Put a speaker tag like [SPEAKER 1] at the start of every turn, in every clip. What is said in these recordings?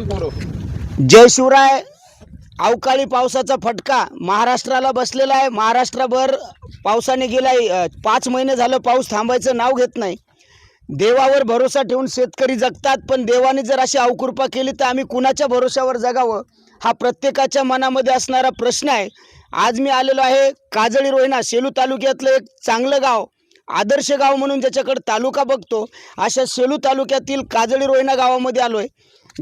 [SPEAKER 1] जय शिवराय. अवकाळी पावसाचा फटका. महाराष्ट्राला बसलेला आहे. महाराष्ट्रभर पावसाने गेलाय. पाच महिने झालं पाऊस थांबायचं नाव घेत नाही. देवावर भरोसा ठेवून शेतकरी जगतात पण देवाने जर अशी अवकृपा केली तर आम्ही कुणाच्या भरोशावर जगावं? हा प्रत्येकाच्या मनामध्ये असणारा प्रश्न आहे. आज मी आलेलो आहे काजळी रोहिणा सेलू तालुक्यातलं एक चांगलं गाव. आदर्श गाव म्हणून ज्याच्याकडे तालुका बघतो अशा सेलू तालुक्यातील काजळी रोहिणा गावामध्ये आलो आहे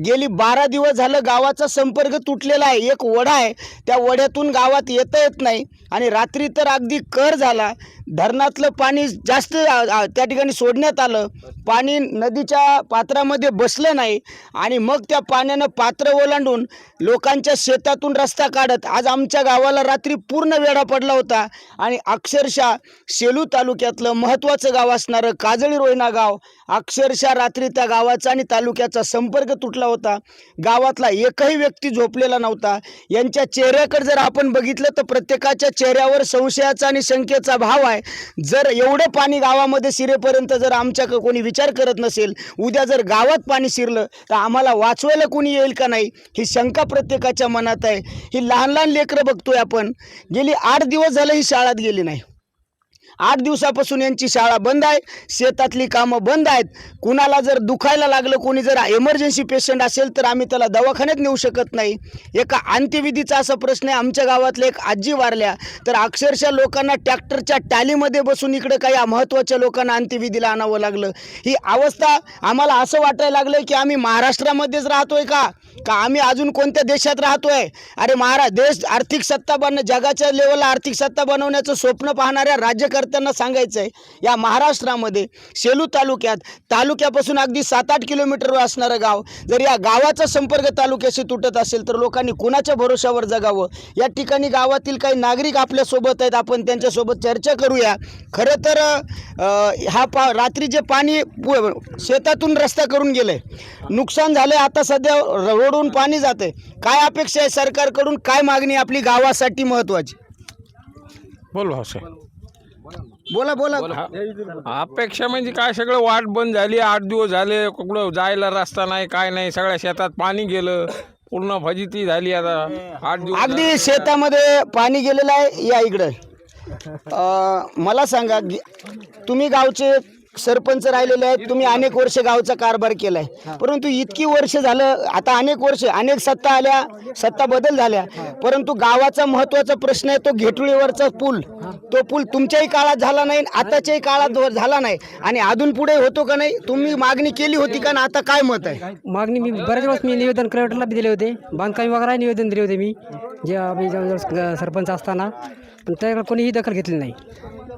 [SPEAKER 1] गेली बारा दिवस झालं गावाचा संपर्क तुटलेला आहे. एक वडा आहे. त्या वड्यातून गावात येता येत नाही. आणि रात्री तर अगदी कर झाला. धरणातलं पाणी जास्त त्या ठिकाणी सोडण्यात आलं. पाणी नदीच्या पात्रामध्ये बसलं नाही आणि मग त्या पाण्यानं पात्र ओलांडून लोकांच्या शेतातून रस्ता काढत आज आमच्या गावाला रात्री पूर्ण वेढा पडला होता. आणि अक्षरशः सेलू तालुक्यातलं महत्त्वाचं गाव असणारं काजळी रोहिणा गाव अक्षरशः रात्री त्या गावाचा आणि तालुक्याचा संपर्क तुटला होता. गावातला एकही व्यक्ती झोपलेला नव्हता. यांच्या चेहऱ्याकडे जर आपण बघितलं तर प्रत्येकाच्या चेहऱ्यावर संशयाचा आणि शंकेचा भाव आहे. जर एवढं पाणी गावामध्ये शिरेपर्यंत जर आमच्याकडे कोणी विचार करत नसेल उद्या जर गावात पाणी शिरलं तर आम्हाला वाचवायला कोणी येईल का नाही? ही शंका प्रत्येकाच्या मनात आहे. ही लहान लहान लेकरं बघतोय आपण. गेली आठ दिवस झालं ही शाळेत गेली नाही. आठ दिवसापासून यांची शाळा बंद आहे. शेतातली कामं बंद आहेत. कुणाला जर दुखायला लागलं कोणी जर एमर्जन्सी पेशंट असेल तर आम्ही त्याला दवाखान्यात नेऊ शकत नाही. एका अंत्यविधीचा असा प्रश्न आहे. आमच्या गावातले एक आजी वारल्या. तर अक्षरशः लोकांना ट्रॅक्टरच्या टॅलीमध्ये बसून इकडं काही महत्त्वाच्या लोकांना अंत्यविधीला आणावं लागलं. ही अवस्था आम्हाला असं वाटायला लागलं की आम्ही महाराष्ट्रामध्येच राहतोय का? का आम्ही अजून कोणत्या देशात राहतोय? अरे महाराज देश आर्थिक सत्ता बन जगाच्या लेवलला आर्थिक सत्ता बनवण्याचं स्वप्न पाहणाऱ्या राज्यकर्त्या राज्यकर्त्यांना सांगायचं आहे या महाराष्ट्रामध्ये सेलू तालुक्यात तालुक्यापासून अगदी सात आठ किलोमीटरवर असणारं गाव जर या गावाचा संपर्क तालुक्याशी तुटत असेल तर लोकांनी कुणाच्या भरोशावर जगावं? या ठिकाणी गावातील काही नागरिक आपल्यासोबत आहेत आपण त्यांच्यासोबत चर्चा करूया. खरं तर हा पा रात्री जे पाणी पु- शेतातून रस्ता करून गेलंय नुकसान झालंय आता सध्या रोडून पाणी जाते काय अपेक्षा आहे सरकारकडून? काय मागणी आपली गावासाठी महत्वाची?
[SPEAKER 2] बोल भाऊसाहेब.
[SPEAKER 1] बोला बोला.
[SPEAKER 2] अपेक्षा म्हणजे काय? सगळं वाट बंद झाली आठ दिवस झाले कुठं जायला रस्ता नाही काय नाही सगळ्या शेतात पाणी गेलं पूर्ण फजिती झाली आता. आठ दिवस
[SPEAKER 1] अगदी शेतामध्ये पाणी गेलेलं आहे या इकडं. अं, मला सांगा गे- तुम्ही गावचे सरपंच राहिलेले आहेत तुम्ही अनेक वर्ष गावचा कारभार केलाय. परंतु इतकी वर्ष झालं आता अनेक वर्ष अनेक सत्ता आल्या सत्ता बदल झाल्या. परंतु गावाचा महत्त्वाचा प्रश्न आहे तो घेटुळीवरचा पूल. तो पूल तुमच्याही काळात झाला नाही आताच्याही काळात झाला नाही. आणि अजून पुढे होतो का नाही तुम्ही मागणी केली होती का ना आता काय मत आहे?
[SPEAKER 3] मागणी मी बऱ्याच वेळेस मी निवेदन कलेक्टरला बी दिले होते. बांधकाम विभागाला निवेदन दिले होते मी. जे आम्ही जवळजवळ सरपंच असताना. पण त्याकडे कोणीही दखल घेतली नाही.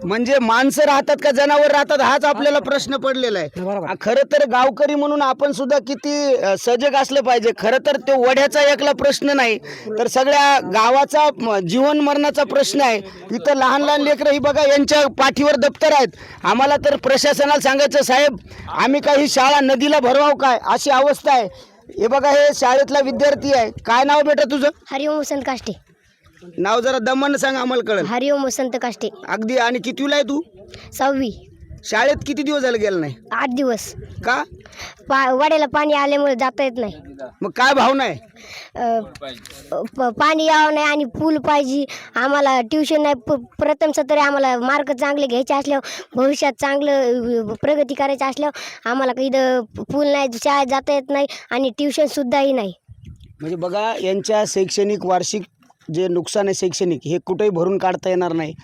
[SPEAKER 1] म्हणजे माणसं राहतात का जनावर राहतात हाच आपल्याला प्रश्न पडलेला आहे. खरं तर गावकरी म्हणून आपण सुद्धा किती सजग असलं पाहिजे. खरं तर ते वड्याचा एकला प्रश्न नाही. तर सगळ्या गावाचा जीवन मरणाचा प्रश्न आहे. इथं लहान लहान लेकरं ही बघा यांच्या पाठीवर दप्तर आहेत. आम्हाला तर प्रशासनाला सांगायचं साहेब आम्ही काही शाळा नदीला भरवाव काय? अशी अवस्था आहे. हे बघा हे शाळेतला विद्यार्थी आहे. काय नाव बेटा तुझं?
[SPEAKER 4] हरिओम वसंत काष्टे.
[SPEAKER 1] नाव जरा दमन सांग आम्हाला कळेल.
[SPEAKER 4] हरिओम वसंत काष्टे.
[SPEAKER 1] अगदी आणि कितवीला आहे तू?
[SPEAKER 4] सहावी.
[SPEAKER 1] शाळेत किती दिवस झाले गेला नाही?
[SPEAKER 4] आठ दिवस.
[SPEAKER 1] का?
[SPEAKER 4] पा वाड्याला पाणी आल्यामुळे जाता येत नाही.
[SPEAKER 1] मग काय भावना आहे
[SPEAKER 4] अ, प- पाणी यावं नाही आणि पूल पाहिजे. आम्हाला ट्युशन नाही. प- प्रथम सत्तरी आम्हाला मार्क चांगले घ्यायचे असल्यावर भविष्यात चांगलं अ, प्रगती करायची असल्यावर आम्हाला काही इथं पूल नाही शाळेत जाता येत नाही आणि ट्युशनसुद्धाही नाही.
[SPEAKER 1] म्हणजे बघा यांच्या शैक्षणिक वार्षिक जे नुकसान आहे शैक्षणिक हे कुठेही भरून काढता येणार नाही.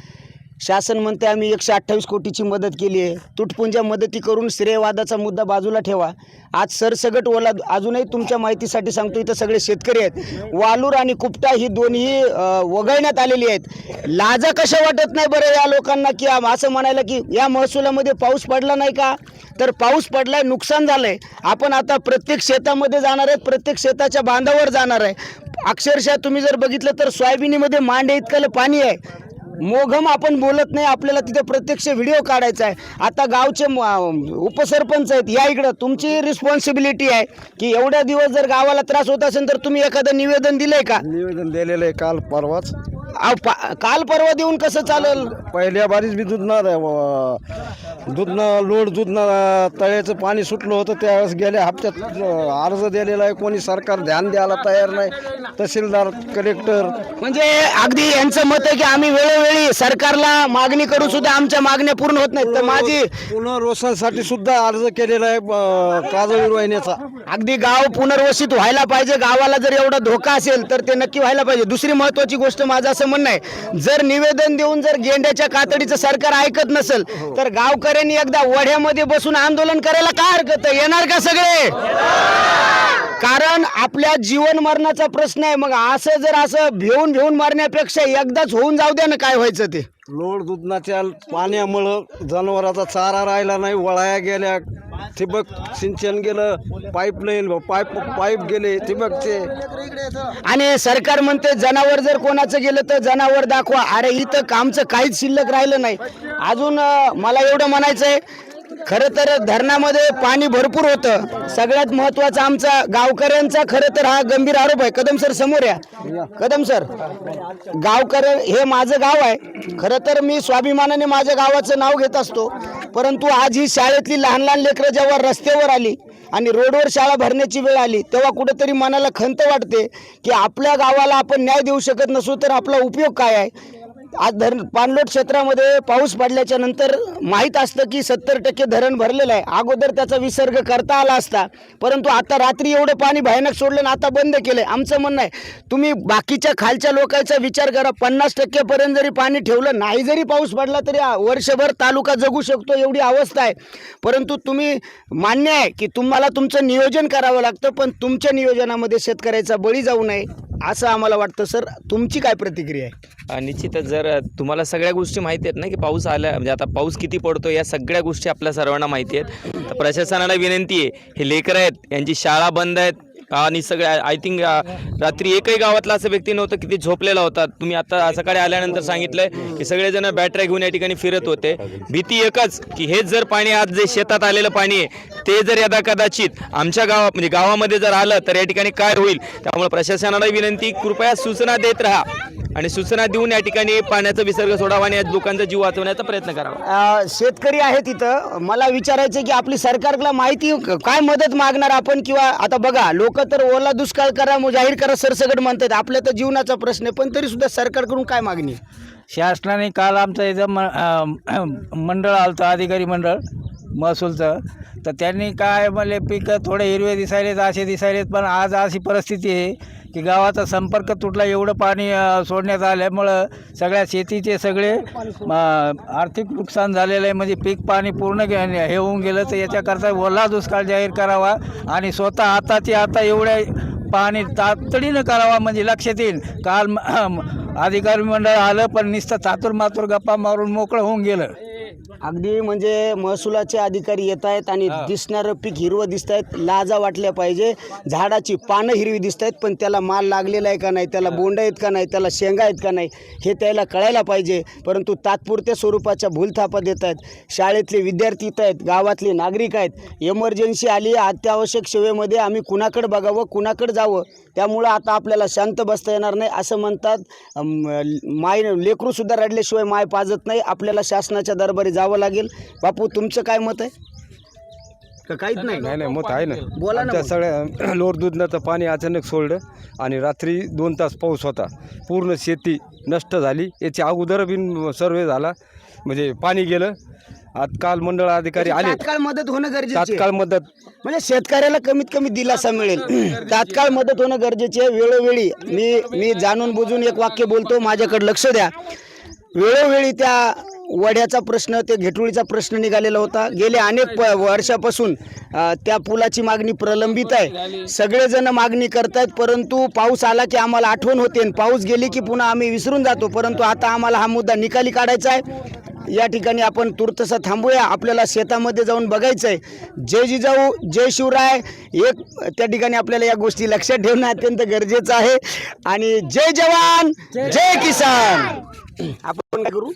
[SPEAKER 1] शासन म्हणते आम्ही एकशे अठ्ठावीस कोटीची मदत केली आहे. तुटपुंज्या मदती करून श्रेयवादाचा मुद्दा बाजूला ठेवा. आज सरसगट ओला अजूनही तुमच्या माहितीसाठी सांगतो इथं सगळे शेतकरी आहेत. वालूर आणि कुपटा ही दोन्ही वगळण्यात आलेली आहेत. लाजा कशा वाटत नाही बरं या लोकांना की असं म्हणायला की या महसुलामध्ये पाऊस पडला नाही का? तर पाऊस पडलाय नुकसान झालंय. आपण आता प्रत्येक शेतामध्ये जाणार आहेत प्रत्येक शेताच्या बांधावर जाणार आहे. अक्षरशः तुम्ही जर बघितलं तर सोयाबीनीमध्ये मांडे इतकं पाणी आहे. मोघम आपण बोलत नाही आपल्याला तिथे प्रत्यक्ष व्हिडिओ काढायचा आहे. आता गावचे म- उपसरपंच आहेत या इकडं. तुमची रिस्पॉन्सिबिलिटी आहे की एवढ्या दिवस जर गावाला त्रास होत असेल तर तुम्ही एखादं निवेदन दिलंय का?
[SPEAKER 5] निवेदन दिलेलं आहे काल परवाच.
[SPEAKER 1] काल परवा देऊन कसं चालेल?
[SPEAKER 5] पहिल्या बारीच बी दूध ना दूधनं लोड दूधनं तळ्याचं पाणी सुटलं होतं त्यावेळेस गेल्या हप्त्यात अर्ज दिलेला आहे. कोणी सरकार ध्यान द्यायला तयार नाही. तहसीलदार कलेक्टर.
[SPEAKER 1] म्हणजे अगदी यांचं मत आहे की आम्ही वेळोवेळी सरकारला मागणी करू सुद्धा आमच्या मागण्या पूर्ण होत नाहीत. तर माझी
[SPEAKER 5] पुनर्वसनासाठी सुद्धा अर्ज केलेला आहे काजळी वाहिन्याचा
[SPEAKER 1] अगदी गाव पुनर्वसित व्हायला पाहिजे. गावाला जर एवढा धोका असेल तर ते नक्की व्हायला पाहिजे. दुसरी महत्वाची गोष्ट माझं असं म्हणणं आहे जर निवेदन देऊन जर गेंड्याच्या कातडीचं सरकार ऐकत नसेल तर शेतकऱ्यांनी एकदा वढ्यामध्ये बसून आंदोलन करायला काय हरकत येणार का सगळे? कारण आपल्या जीवन मरणाचा प्रश्न आहे. मग असं जर असं भिवून भिवून मरण्यापेक्षा एकदाच होऊन जाऊ द्या ना काय व्हायचं ते.
[SPEAKER 5] लोड दुधनाच्या पाण्यामुळं जनावराचा चारा राहिला नाही वळाया गेल्या. ठिबक सिंचन गेलं पाईपलाईन पाईप पाईप गेले ठिबकचे.
[SPEAKER 1] आणि सरकार म्हणते जनावर जर कोणाचं गेलं तर जनावर दाखवा. अरे इथं कामचं काहीच शिल्लक राहिलं नाही. अजून अं, मला एवढं म्हणायचं आहे खरं तर धरणामध्ये पाणी भरपूर होतं. सगळ्यात महत्त्वाचा आमचा गावकऱ्यांचा खरं तर हा गंभीर आरोप आहे. कदम सर समोर या. कदम सर गावकर हे माझं गाव आहे. खरं तर मी स्वाभिमानाने माझ्या गावाचं नाव घेत असतो. परंतु आज ही शाळेतली लहान लहान लेकरं जेव्हा रस्त्यावर आली आणि रोडवर शाळा भरण्याची वेळ आली तेव्हा कुठेतरी मनाला खंत वाटते की आपल्या गावाला आपण न्याय देऊ शकत नसू तर आपला उपयोग काय आहे? आज धरण पाणलोट क्षेत्रामध्ये पाऊस पडल्याच्या नंतर माहीत असतं की सत्तर टक्के धरण भरलेलं आहे. अगोदर त्याचा विसर्ग करता आला असता. परंतु आता रात्री एवढं पाणी भयानक सोडलं आणि आता बंद केलं आहे आमचं म्हणणं आहे तुम्ही बाकीच्या खालच्या लोकांचा विचार करा. पन्नास टक्केपर्यंत जरी पाणी ठेवलं नाही जरी पाऊस पडला तरी वर्षभर तालुका जगू शकतो एवढी अवस्था आहे. परंतु तुम्ही मान्य आहे की तुम्हाला तुमचं नियोजन करावं लागतं पण तुमच्या नियोजनामध्ये शेतकऱ्याचा बळी जाऊ नये असं आम्हाला वाटतं. सर तुमची काय प्रतिक्रिया आहे?
[SPEAKER 6] निश्चितच जर तर तुम्हाला सगळ्या गोष्टी माहिती आहेत ना की पाऊस आला म्हणजे आता पाऊस किती पडतो या सगळ्या गोष्टी आपल्या सर्वांना माहिती आहेत. तर प्रशासनाला विनंती आहे हे लेकरं आहेत यांची शाळा बंद आहेत आणि सगळ्या आय थिंक रात्री एकही गावातला असं व्यक्ती नव्हतं किती झोपलेला होता. तुम्ही आता सकाळी आल्यानंतर सांगितलंय की सगळेजण बॅटऱ्या घेऊन या ठिकाणी फिरत होते. भीती एकच की हेच जर पाणी आज जे शेतात आलेलं पाणी आहे ते जर यदा कदाचित आमच्या गावा म्हणजे गावामध्ये जर आलं तर या ठिकाणी काय होईल? त्यामुळे प्रशासनाला विनंती कृपया सूचना देत राहा. आणि सूचना देऊन या ठिकाणी पाण्याचा विसर्ग सोडावा आणि या लोकांचा जीव वाचवण्याचा प्रयत्न करावा.
[SPEAKER 1] शेतकरी आहे तिथं मला विचारायचं की आपली सरकारला माहिती काय मदत मागणार आपण? किंवा आता बघा लोक तर ओला दुष्काळ करा जाहीर करा सरसकट म्हणतात. आपल्या तर जीवनाचा प्रश्न आहे. पण तरी सुद्धा सरकारकडून काय मागणी?
[SPEAKER 7] शासनाने काल आमचं इथं मंडळ आलं होतं अधिकारी मंडळ. महसूलचं. तर त्यांनी काय म्हणले पिकं थोडे हिरवे दिसायलेत असे दिसायलेत पण आज अशी परिस्थिती आहे की गावाचा संपर्क तुटला एवढं पाणी सोडण्यात आल्यामुळं सगळ्या शेतीचे सगळे आर्थिक नुकसान झालेलं आहे. म्हणजे पीक पाणी पूर्ण हे होऊन गेलं तर याच्याकरता ओला दुष्काळ जाहीर करावा आणि स्वतः आताची आता एवढ्या पाणी तातडीनं करावा म्हणजे लक्षात येईल. काल अधिकारी मंडळ आलं पण नुसतं तातूर मातूर गप्पा मारून मोकळं होऊन गेलं.
[SPEAKER 1] अगदी म्हणजे महसुलाचे अधिकारी येत आहेत आणि दिसणारं पीक हिरवं दिसत आहेत. लाजा वाटल्या पाहिजे. झाडाची पानं हिरवी दिसत आहेत पण त्याला माल लागलेला आहे का नाही त्याला बोंड आहेत का नाही त्याला शेंगा आहेत का नाही हे त्याला कळायला पाहिजे. परंतु तात्पुरत्या स्वरूपाच्या भूलथापा देत आहेत. शाळेतले विद्यार्थी येत आहेत गावातले नागरिक आहेत. एमर्जन्सी आली अत्यावश्यक सेवेमध्ये आम्ही कुणाकडे बघावं कुणाकडे जावं त्यामुळं आता आपल्याला शांत बसता येणार नाही असं म्हणतात. माय लेकरूसुद्धा रडल्याशिवाय माय पाजत नाही. आपल्याला शासनाच्या दरबारी जावं लागेल. बापू तुमचं काय मत आहे? का काहीच नाही.
[SPEAKER 5] नाही नाही मत आहे ना.
[SPEAKER 1] बोला ना
[SPEAKER 5] आमच्या
[SPEAKER 1] मग.
[SPEAKER 5] सगळ्या लोड दुधनाचं पाणी अचानक सोडलं आणि रात्री दोन तास पाऊस होता. पूर्ण शेती नष्ट झाली. याच्या अगोदर बी सर्वे झाला. म्हणजे पाणी गेलं. आज काल मंडळ अधिकारी आले.
[SPEAKER 1] तात्काळ मदत होणं गरजेचं आहे.
[SPEAKER 5] तात्काळ मदत.
[SPEAKER 1] म्हणजे शेतकऱ्याला कमीत कमी दिलासा मिळेल. तात्काळ मदत होणं गरजेचे आहे. वेळोवेळी मी मी जाणून बुजून एक वाक्य बोलतो. माझ्याकडे लक्ष द्या. वेळोवेळी त्या वड्याचा प्रश्न ते घेटुळीचा प्रश्न निघालेला होता. गेले अनेक प वर्षापासून त्या पुलाची मागणी प्रलंबित आहे. सगळेजण मागणी करतायत परंतु पाऊस आला की आम्हाला आठवण होते आणि पाऊस गेली की पुन्हा आम्ही विसरून जातो. परंतु आता आम्हाला हा मुद्दा निकाली काढायचा आहे. या ठिकाणी आपण तुर्तसा थांबूया. आपल्याला शेतामध्ये जाऊन बघायचं आहे जय जिजाऊ जय शिवराय. एक त्या ठिकाणी आपल्याला या गोष्टी लक्षात ठेवणं अत्यंत गरजेचं आहे. आणि जय जवान जय किसान. आपण काय करू?